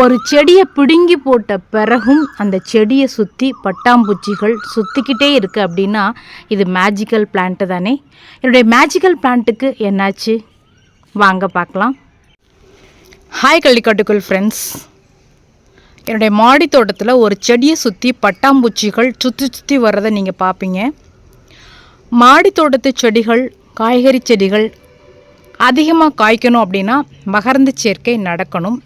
ஒரு செடியை பிடுங்கி போட்ட பிறகும் அந்த செடியை சுற்றி பட்டாம்பூச்சிகள் சுற்றிக்கிட்டே இருக்குது அப்படின்னா இது மேஜிக்கல் பிளான்ட்டு தானே? என்னுடைய மேஜிக்கல் பிளான்ட்டுக்கு என்னாச்சு? வாங்க பார்க்கலாம். ஹாய் கள்ளிக்காட்டுக்குள் ஃப்ரெண்ட்ஸ் என்னுடைய மாடி தோட்டத்தில் ஒரு செடியை சுற்றி பட்டாம்பூச்சிகள் சுற்றி சுற்றி வர்றதை நீங்கள் பார்ப்பீங்க மாடி தோட்டத்து செடிகள் காய்கறி செடிகள் அதிகமாக காய்க்கணும் அப்படின்னா மகரந்து சேர்க்கை நடக்கணும்.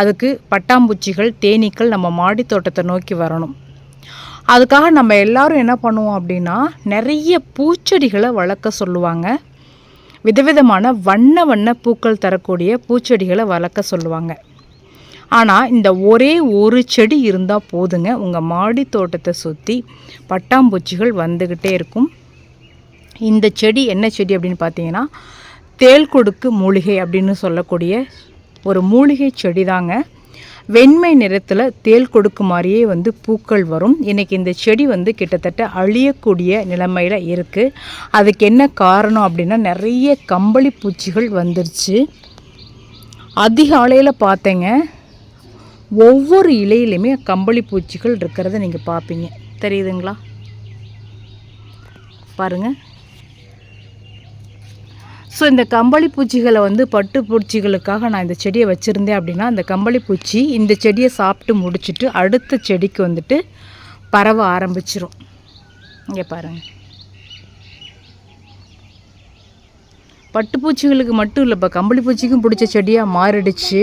அதுக்கு பட்டாம்பூச்சிகள் தேனீக்கள் நம்ம மாடி தோட்டத்தை நோக்கி வரணும். அதுக்காக நம்ம எல்லாரும் என்ன பண்ணுவோம் அப்படின்னா நிறைய பூச்செடிகளை வளர்க்க சொல்லுவாங்க. விதவிதமான வண்ண வண்ண பூக்கள் தரக்கூடிய பூச்செடிகளை வளர்க்க சொல்லுவாங்க. ஆனால் இந்த ஒரே ஒரு செடி இருந்தால் போதுங்க. உங்கள் மாடி தோட்டத்தை சுற்றி பட்டாம்பூச்சிகள் வந்துக்கிட்டே இருக்கும். இந்த செடி என்ன செடி அப்படின்னு பார்த்தீங்கன்னா தேள் கொடுக்கு மூலிகை அப்படின்னு சொல்லக்கூடிய ஒரு மூலிகை செடி தாங்க வெண்மை நிறத்தில் தேள் கொடுக்கு மாதிரியே வந்து பூக்கள் வரும். இன்றைக்கி இந்த செடி வந்து கிட்டத்தட்ட அழியக்கூடிய நிலைமையில் இருக்குது அதுக்கு என்ன காரணம் அப்படின்னா நிறைய கம்பளி பூச்சிகள் வந்துருச்சு. அதிகாலையில் பார்த்தேங்க. ஒவ்வொரு இலையிலையுமே கம்பளி பூச்சிகள் இருக்கிறத நீங்கள் பார்ப்பீங்க. தெரியுதுங்களா? பாருங்கள் ஸோ இந்த கம்பளி பூச்சிகளை வந்து பட்டு பூச்சிகளுக்காக நான் இந்த செடியை வச்சுருந்தேன் அப்படின்னா அந்த கம்பளி பூச்சி இந்த செடியை சாப்பிட்டு முடிச்சுட்டு அடுத்த செடிக்கு வந்துட்டு பரவ ஆரம்பிச்சிரும். இங்கே பாருங்கள் பட்டுப்பூச்சிகளுக்கு மட்டும் இல்லை இப்போ கம்பளி பூச்சிக்கும் பிடிச்ச செடியாக மாறிடுச்சு.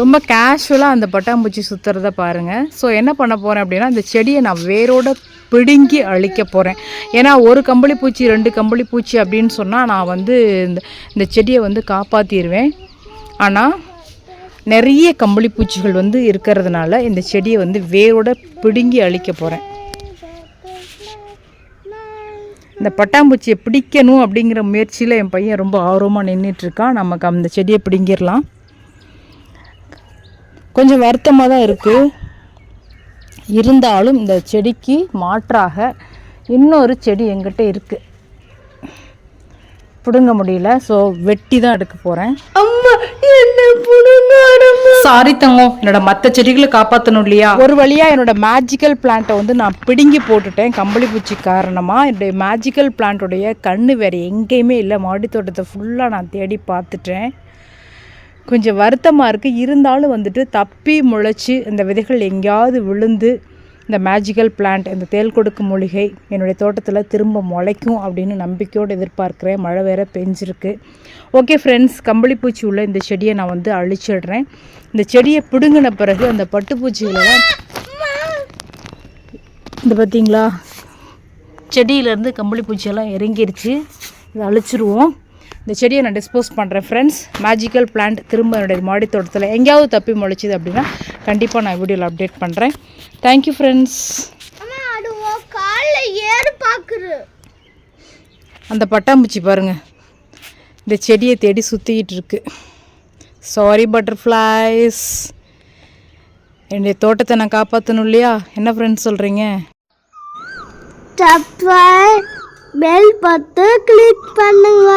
ரொம்ப கேஷுவலாக அந்த பட்டாம்பூச்சி சுற்றுறத பாருங்கள் ஸோ என்ன பண்ண போகிறேன் அப்படின்னா இந்த செடியை நான் வேரோட பிடுங்கி அழிக்க போகிறேன் ஏன்னா ஒரு கம்பளி பூச்சி ரெண்டு கம்பளி பூச்சி அப்படின்னு சொன்னால் நான் வந்து இந்த இந்த செடியை வந்து காப்பாற்றிடுவேன் ஆனால் நிறைய கம்பளி பூச்சிகள் வந்து இருக்கிறதுனால இந்த செடியை வந்து வேரோட பிடுங்கி அழிக்க போகிறேன் இந்த பட்டாம்பூச்சியை பிடிக்கணும் அப்படிங்கிற முயற்சியில் என் பையன் ரொம்ப ஆர்வமாக நின்றுட்டுருக்கான் நமக்கு அந்த செடியை பிடுங்கிடலாம். கொஞ்சம் வருத்தமாக தான் இருக்குது இருந்தாலும் இந்த செடிக்கு மாற்றாக இன்னொரு செடி எங்கிட்ட இருக்குது பிடுங்க முடியல ஸோ வெட்டி தான் எடுக்க போகிறேன் அம்மா என்ன புடுங்க சாரி தங்கம் என்னோட மற்ற செடிகளை காப்பாற்றணும் இல்லையா? ஒரு வழியாக என்னோட மேஜிக்கல் பிளான்ட்டை வந்து நான் பிடுங்கி போட்டுட்டேன் கம்பளி பூச்சி காரணமாக என்னுடைய மேஜிக்கல் பிளான்ட்டோடைய கண்ணு வேறு எங்கேயுமே இல்லை மாடி தோட்டத்தை ஃபுல்லாக நான் தேடி பார்த்துட்டேன். கொஞ்சம் வருத்தமாக இருக்குது இருந்தாலும் வந்துட்டு தப்பி முளைச்சி இந்த விதைகள் எங்கேயாவது விழுந்து இந்த மேஜிக்கல் பிளான்ட் இந்த தேல் கொடுக்கும் மூலிகை என்னுடைய தோட்டத்தில் திரும்ப முளைக்கும் அப்படின்னு நம்பிக்கையோடு எதிர்பார்க்குறேன். மழை வேற பெஞ்சிருக்கு. ஓகே ஃப்ரெண்ட்ஸ் கம்பளிப்பூச்சி உள்ள இந்த செடியை நான் வந்து அழிச்சிடுறேன். இந்த செடியை பிடுங்கின பிறகு அந்த பட்டுப்பூச்சிகளெல்லாம் இந்த பார்த்தீங்களா செடியிலேருந்து கம்பளிப்பூச்சியெல்லாம் இறங்கிருச்சு. இதை அழிச்சிருவோம். இந்த செடியை நான் டிஸ்போஸ் பண்ணுறேன் ஃப்ரெண்ட்ஸ் மேஜிக்கல் பிளான்ட் திரும்ப என்னுடைய மாடி தோட்டத்தில் எங்கேயாவது தப்பி முளைச்சிது அப்படின்னா கண்டிப்பாக நான் வீடியோவில் அப்டேட் பண்ணுறேன் தேங்க்யூ ஃப்ரெண்ட்ஸ் கால்ல ஏறு பாக்குது. அந்த பட்டாம்பூச்சி பாருங்கள் இந்த செடியை தேடி சுற்றிக்கிட்டு இருக்கு. சாரி பட்டர்ஃப்ளைஸ் என்னுடைய தோட்டத்தை நான் காப்பாற்றணும் இல்லையா? என்ன ஃப்ரெண்ட்ஸ் சொல்கிறீங்க சப்ஸ்கிரைப் பெல் பட்டு கிளிக் பண்ணுங்க.